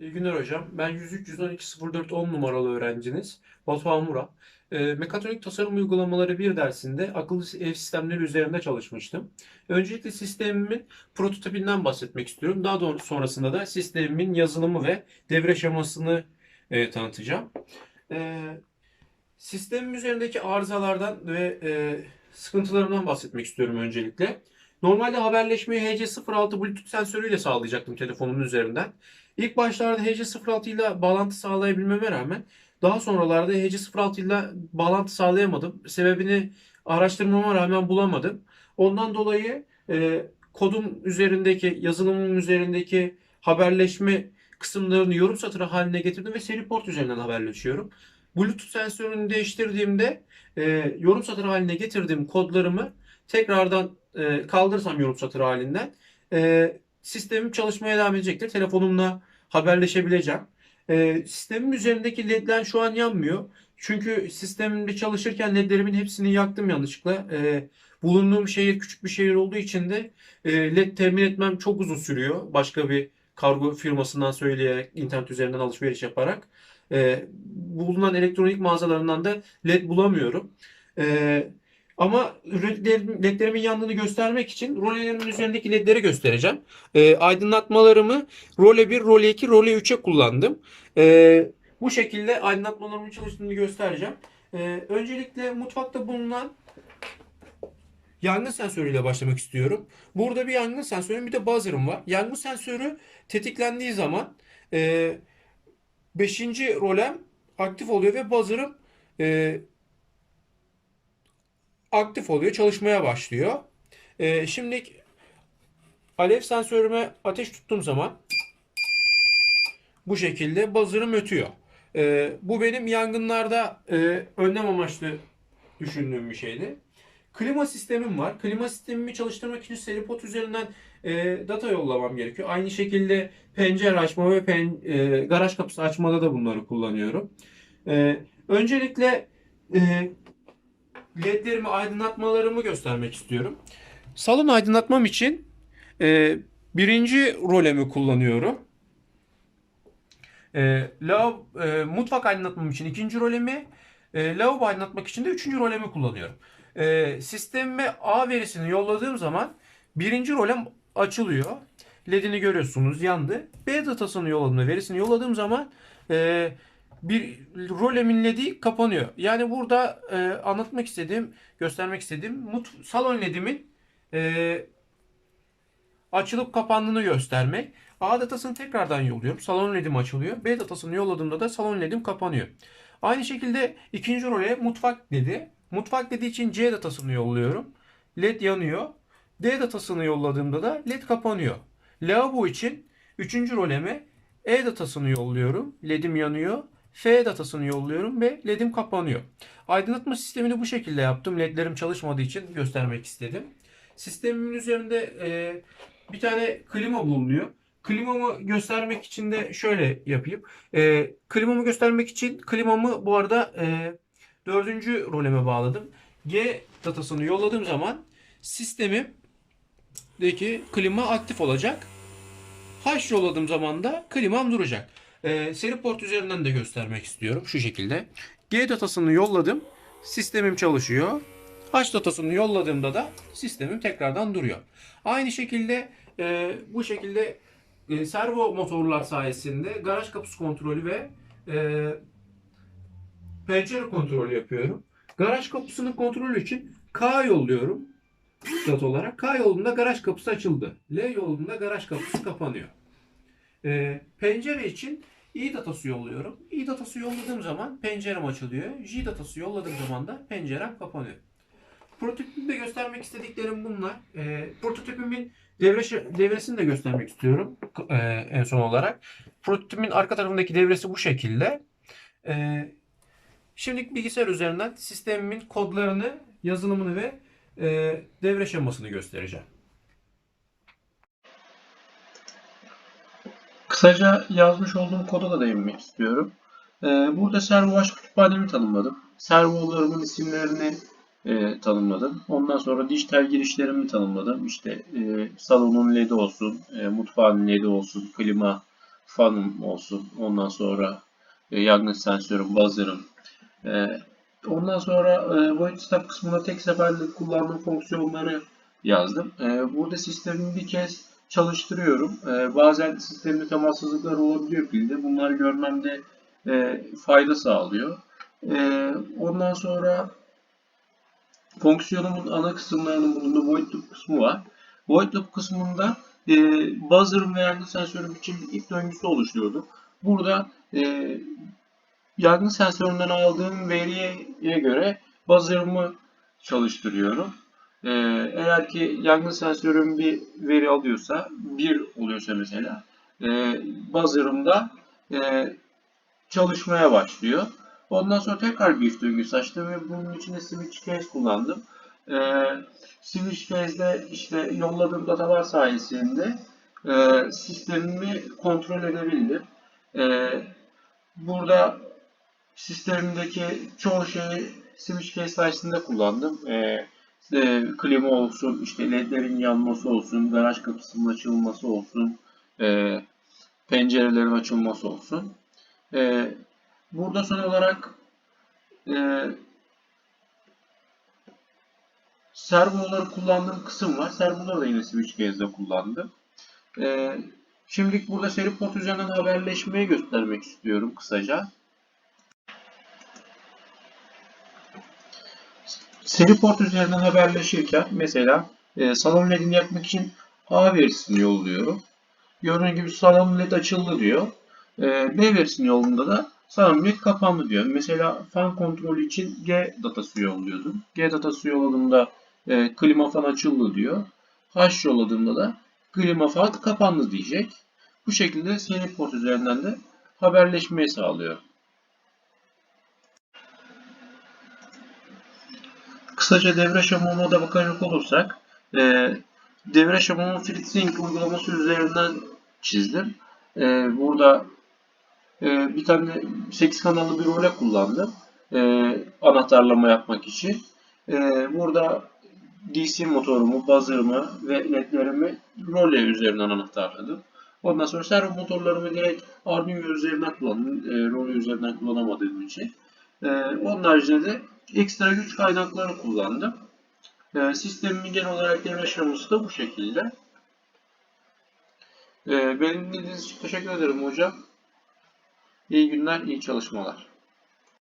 İyi günler hocam. Ben 103 112 04 10 numaralı öğrenciniz. Batuhan Murat. Ee, mekatronik tasarım uygulamaları bir dersinde akıllı ev sistemleri üzerinde çalışmıştım. Öncelikle sistemimin prototipinden bahsetmek istiyorum. Daha doğru sonrasında da sistemimin yazılımı ve devre şemasını e, tanıtacağım. Ee, sistemin üzerindeki arızalardan ve e, sıkıntılarından bahsetmek istiyorum öncelikle. Normalde haberleşmeyi HC06 Bluetooth sensörüyle sağlayacaktım telefonumun üzerinden. İlk başlarda HC06 ile bağlantı sağlayabilmeme rağmen daha sonralarda HC06 ile bağlantı sağlayamadım. Sebebini araştırmama rağmen bulamadım. Ondan dolayı e, kodum üzerindeki, yazılımım üzerindeki haberleşme kısımlarını yorum satırı haline getirdim ve seri port üzerinden haberleşiyorum. Bluetooth sensörünü değiştirdiğimde e, yorum satırı haline getirdiğim kodlarımı tekrardan e, kaldırırsam yorum satırı halinden e, sistemim çalışmaya devam edecektir. Telefonumla haberleşebileceğim. E, sistemin üzerindeki ledler şu an yanmıyor. Çünkü sistemimde çalışırken ledlerimin hepsini yaktım yanlışlıkla. E, bulunduğum şehir küçük bir şehir olduğu için de e, led temin etmem çok uzun sürüyor. Başka bir kargo firmasından söyleyerek, internet üzerinden alışveriş yaparak. E, bulunan elektronik mağazalarından da led bulamıyorum. E, ama ledlerim- ledlerimin yandığını göstermek için rolelerimin üzerindeki ledleri göstereceğim. E, aydınlatmalarımı role 1, role 2, role 3'e kullandım. E, bu şekilde aydınlatmalarımın çalıştığını göstereceğim. E, öncelikle mutfakta bulunan yangın sensörüyle başlamak istiyorum. Burada bir yangın sensörü bir de buzzer'ım var. Yangın sensörü tetiklendiği zaman e, 5. rolem aktif oluyor ve buzzer'ım e, aktif oluyor, çalışmaya başlıyor. E, şimdi alev sensörüme ateş tuttuğum zaman bu şekilde buzzer'ım ötüyor. E, bu benim yangınlarda e, önlem amaçlı düşündüğüm bir şeydi. Klima sistemim var. Klima sistemimi çalıştırmak için Seripot üzerinden e, data yollamam gerekiyor. Aynı şekilde pencere açma ve pen, e, garaj kapısı açmada da bunları kullanıyorum. E, öncelikle e, ledlerimi, aydınlatmalarımı göstermek istiyorum. Salon aydınlatmam için e, birinci rolemi kullanıyorum. E, lavabo, e, mutfak aydınlatmam için ikinci rolemi, e, lavabo aydınlatmak için de üçüncü rolemi kullanıyorum. E, sistemime A verisini yolladığım zaman birinci rolem açılıyor. LED'ini görüyorsunuz yandı. B datasını yolladığımda verisini yolladığım zaman e, bir rolemin LED'i kapanıyor. Yani burada e, anlatmak istediğim, göstermek istediğim mut, salon LED'imin e, açılıp kapandığını göstermek. A datasını tekrardan yolluyorum. Salon LED'im açılıyor. B datasını yolladığımda da salon LED'im kapanıyor. Aynı şekilde ikinci role mutfak dedi. Mutfak dediği için C datasını yolluyorum. LED yanıyor. D datasını yolladığımda da LED kapanıyor. Lavabo için üçüncü roleme E datasını yolluyorum. LED'im yanıyor. F datasını yolluyorum ve LED'im kapanıyor. Aydınlatma sistemini bu şekilde yaptım. LED'lerim çalışmadığı için göstermek istedim. Sistemimin üzerinde e, bir tane klima bulunuyor. Klimamı göstermek için de şöyle yapayım. E, klimamı göstermek için klimamı bu arada e, dördüncü roleme bağladım. G datasını yolladığım zaman sistemimdeki klima aktif olacak. H yolladığım zaman da klimam duracak. Ee, seri port üzerinden de göstermek istiyorum şu şekilde. G datasını yolladım. Sistemim çalışıyor. H datasını yolladığımda da sistemim tekrardan duruyor. Aynı şekilde e, bu şekilde e, servo motorlar sayesinde garaj kapısı kontrolü ve e, pencere kontrolü yapıyorum. Garaj kapısının kontrolü için K yolluyorum. Dat olarak. K yolunda garaj kapısı açıldı. L yolunda garaj kapısı kapanıyor. Ee, pencere için i datası yolluyorum. i datası yolladığım zaman pencerem açılıyor. J datası yolladığım zaman da pencerem kapanıyor. Prototipimde göstermek istediklerim bunlar. Ee, prototipimin devre, devresini de göstermek istiyorum e, en son olarak. Prototipimin arka tarafındaki devresi bu şekilde. Ee, Şimdi bilgisayar üzerinden sistemimin kodlarını, yazılımını ve e, devre şemasını göstereceğim. Kısaca yazmış olduğum koda da değinmek istiyorum. Ee, burada servo baş kütüphanemi tanımladım. Servolarımın isimlerini e, tanımladım. Ondan sonra dijital girişlerimi tanımladım. İşte e, salonun LED'i olsun, e, mutfağın LED'i olsun, klima fanım olsun. Ondan sonra yangın sensörüm, buzzer'ım. E, ondan sonra e, void stop kısmına tek seferlik kullandığım fonksiyonları yazdım. Burada sistemi bir kez çalıştırıyorum. E, bazen sistemde temassızlıklar olabiliyor pilde. Bunları görmemde e, fayda sağlıyor. E, ondan sonra fonksiyonumun ana kısımlarının bulunduğu void loop kısmı var. Void loop kısmında e, buzzer'ın ve yangın sensörüm için ip döngüsü oluşturdum. Burada e, yangın sensöründen aldığım veriye göre buzzer'ımı çalıştırıyorum. E, eğer ki yangın sensörüm bir veri alıyorsa, 1 oluyorsa mesela, e, buzzer'ım da e, çalışmaya başlıyor. Ondan sonra tekrar bir if döngüsü açtım ve bunun içinde switch case kullandım. Ee, switch case'de işte yolladığım datalar sayesinde e, sistemimi kontrol edebildim. Ee, burada sistemimdeki çoğu şeyi switch case sayesinde kullandım. Ee, e, klima olsun, işte ledlerin yanması olsun, garaj kapısının açılması olsun, e, pencerelerin açılması olsun. E, burada son olarak e, servoları kullandığım kısım var. Servoları da yine switch case'de kullandım. E, şimdilik burada seri port üzerinden haberleşmeyi göstermek istiyorum kısaca. Seri port üzerinden haberleşirken mesela e, salon ledini yakmak için A verisini yolluyorum. Gördüğünüz gibi salon led açıldı diyor. E, B verisini yolunda da salon led kapandı diyor. Mesela fan kontrolü için G datası yolluyordum. G datası yolladığımda e, klima fan açıldı diyor. H yolladığımda da klima fan kapandı diyecek. Bu şekilde seri port üzerinden de haberleşmeyi sağlıyor. Kısaca devre şemama da bakacak olursak e, devre şemamı FreeSync uygulaması üzerinden çizdim. E, burada e, bir tane 8 kanallı bir role kullandım. E, anahtarlama yapmak için. E, burada DC motorumu, buzzer'ımı ve ledlerimi role üzerinden anahtarladım. Ondan sonra servo motorlarımı direkt Arduino üzerinden kullandım. E, role üzerinden kullanamadığım için. E, onun haricinde de ekstra güç kaynakları kullandım. E, sistemin genel olarak devre aşaması da bu şekilde. E, benim için teşekkür ederim hocam. İyi günler, iyi çalışmalar.